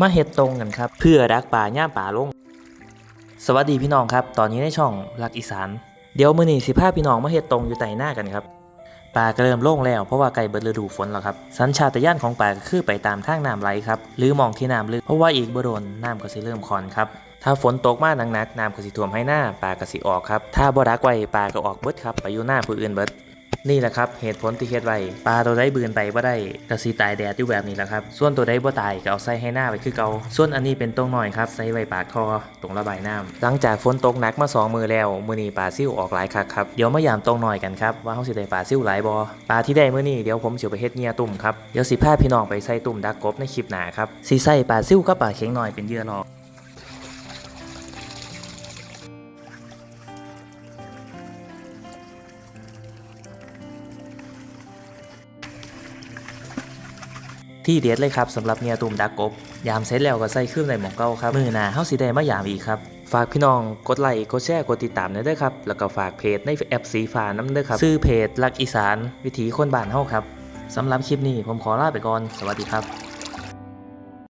มาเฮ็ดตรงกันครับ เพื่อดักป่าย่ามป่าลง สวัสดีพี่น้องครับ ตอนนี้ในช่องรักอีสาน เดี๋ยวมื้อนี้สิพาพี่น้องมาเฮ็ดตรงอยู่ใต้หน้ากันครับป่าก็เริ่มโล่งแล้วเพราะว่าใกล้เบิดฤดูฝนแล้วครับ สัญชาตญาณของป่าก็คือไปตามทางน้ำไหลครับ หรือมองที่น้ำลึกเพราะว่าอีกบ่โดนน้ำก็สิเริ่มคอนครับ ถ้าฝนตกมาหนักๆน้ำก็สิท่วมให้หน้าป่าก็สิออกครับ ถ้าบ่ดักไว้ป่าก็ออกเบิดครับไปอยู่หน้าผู้อื่นเบิด นี่แหละครับเหตุผลที่เฮ็ดไว้ปลาตัวใดบืนไปบ่ได้ก็สิตายแดดอยู่แบบนี้แหละครับ ส่วนตัวใดบ่ตายก็เอาใส่ให้หน้าไว้คือเก่าส่วนอันนี้เป็นตรงหน่อยครับใส่ไว้ปากคอตรงระบายน้ำหลังจากฝนตกหนักมาสองมือแล้วมื้อนี้ปลาซิ่วออกหลายคักครับเดี๋ยวมายามตรงหน่อยกันครับว่าเฮาสิได้ปลาซิ่วหลายบ่ปลาที่ได้มื้อนี้เดี๋ยวผมสิไปเฮ็ดเงียตุ่มครับเดี๋ยวสิพาพี่น้องไปใส่ตุ่มดักกบในคลิปหน้าครับสิใส่ปลาซิ่วกับปลาเข็งหน่อยเป็นเยื่อรอ ที่เด็ดเลยครับสำหรับเมียตุ่มดักกบ ยามเสร็จแล้วก็ใส่เครื่องในหมองเก่าครับ มือหนาเฮาสิได้มายามอีกครับ ฝากพี่น้องกดไลค์กดแชร์กดติดตามด้วยด้ครับ แล้วก็ฝากเพจในแอปสีฟ้าน้ำเด้อครับชื่อเพจลักอีสาน วิถีคนบ้านเฮาครับสำหรับคลิปนี้ผมขอลาไปก่อน สวัสดีครับ